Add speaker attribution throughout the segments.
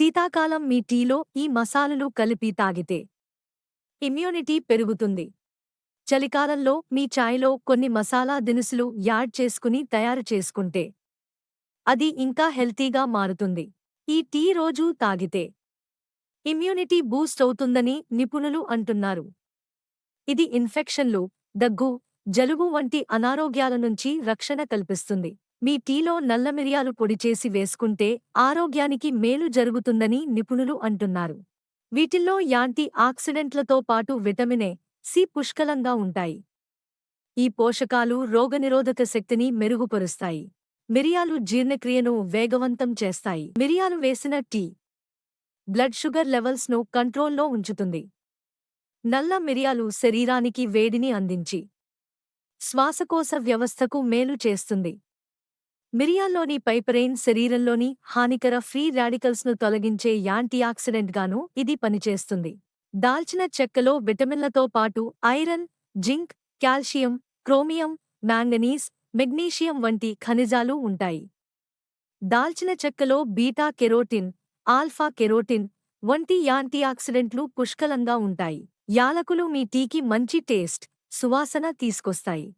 Speaker 1: శీతాకాలం మీ టీలో ఈ మసాలలు కలిపి తాగితే ఇమ్యూనిటీ పెరుగుతుంది. చలికాలంలో మీ ఛాయ్లో కొన్ని మసాలా దినుసులు యాడ్ చేసుకుని తయారు చేసుకుంటే అది ఇంకా హెల్తీగా మారుతుంది. ఈ టీ రోజూ తాగితే ఇమ్యూనిటీ బూస్ట్ అవుతుందని నిపుణులు అంటున్నారు. ఇది ఇన్ఫెక్షన్లు దగ్గు జలుబు వంటి అనారోగ్యాల నుంచి రక్షణ కల్పిస్తుంది. మీ టీలో నల్ల మిరియాలు పొడి చేసి వేసుకుంటే ఆరోగ్యానికి మేలు జరుగుతుందని నిపుణులు అంటున్నారు. వీటిల్లో యాంటీ ఆక్సిడెంట్లతో పాటు విటమినే సి పుష్కలంగా ఉంటాయి. ఈ పోషకాలు రోగనిరోధక శక్తిని మెరుగుపరుస్తాయి. మిరియాలు జీర్ణక్రియను వేగవంతం చేస్తాయి. మిరియాలు వేసిన టీ బ్లడ్ షుగర్ లెవెల్స్ను కంట్రోల్లో ఉంచుతుంది. నల్ల మిరియాలు శరీరానికి వేడిని అందించి శ్వాసకోశ వ్యవస్థకు మేలు చేస్తుంది. మిరియాల్లోని పైపరైన్ శరీరంలోని హానికర ఫ్రీ రాడికల్స్ను తొలగించే యాంటీఆక్సిడెంట్గాను ఇది పనిచేస్తుంది. దాల్చిన చెక్కలో విటమిన్లతో పాటు iron zinc calcium chromium manganese magnesium వంటి ఖనిజాలు ఉంటాయి. దాల్చిన చెక్కలో బీటా కెరోటిన్ ఆల్ఫా కెరోటిన్ వంటి యాంటీఆక్సిడెంట్లు పుష్కలంగా ఉంటాయి. యాలకులు మీ టీకి మంచి టేస్ట్ సువాసన తీసుకొస్తాయి.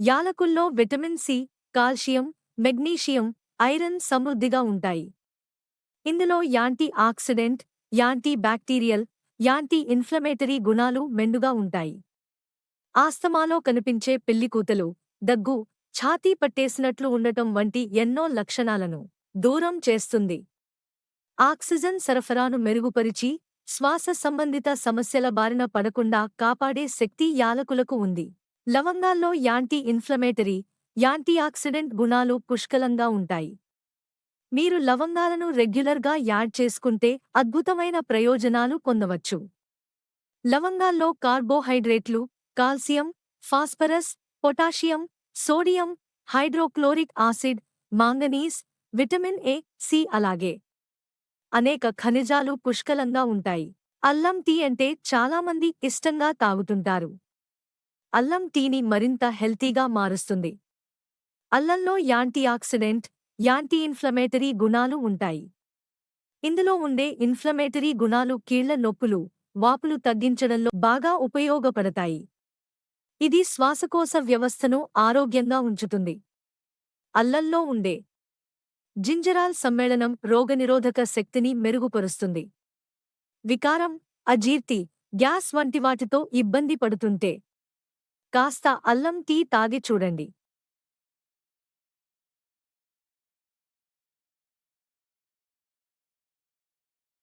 Speaker 1: యాలకుల్లో vitamin C calcium magnesium iron సమృద్ధిగా ఉంటాయి. ఇందులో anti oxidant anti bacterial anti inflammatory గుణాలు మెండుగా ఉంటాయి. ఆస్తమాలో కనిపించే పెళ్ళికూతలు దగ్గు ఛాతీ పట్టేసినట్లు ఉండటం వంటి ఎన్నో లక్షణాలను దూరం చేస్తుంది. ఆక్సిజన్ సరఫరాను మెరుగుపరిచి శ్వాస సంబంధిత సమస్యల బారిన పడకుండా కాపాడే శక్తి యాలకులకు ఉంది. లవంగాల్లో యాంటీ ఇన్ఫ్లమేటరీ యాంటీఆక్సిడెంట్ గుణాలు పుష్కలంగా ఉంటాయి. మీరు లవంగాలను రెగ్యులర్గా యాడ్ చేసుకుంటే అద్భుతమైన ప్రయోజనాలు పొందవచ్చు. లవంగాల్లో కార్బోహైడ్రేట్లు calcium phosphorus potassium sodium hydrochloric acid manganese vitamin A C అలాగే. అనేక ఖనిజాలు పుష్కలంగా ఉంటాయి. అల్లం టీ అంటే చాలామంది ఇష్టంగా తాగుతుంటారు. అల్లం టీని మరింత హెల్తీగా మారుస్తుంది. అల్లంలో యాంటీ ఆక్సిడెంట్ యాంటీ ఇన్ఫ్లమేటరీ గుణాలు ఉంటాయి. ఇందులో ఉండే ఇన్ఫ్లమేటరీ గుణాలు కీళ్ళ నొప్పులు వాపులు తగ్గించడంలో బాగా ఉపయోగపడతాయి. ఇది శ్వాసకోశ వ్యవస్థను ఆరోగ్యంగా ఉంచుతుంది. అల్లంలో ఉండే జింజరాల్ సమ్మేళనం రోగనిరోధక శక్తిని మెరుగుపరుస్తుంది. వికారం అజీర్తి గ్యాస్ వంటి వాటితో ఇబ్బంది పడుతుంటే కాస్త అల్లం టీ తాగి చూడండి.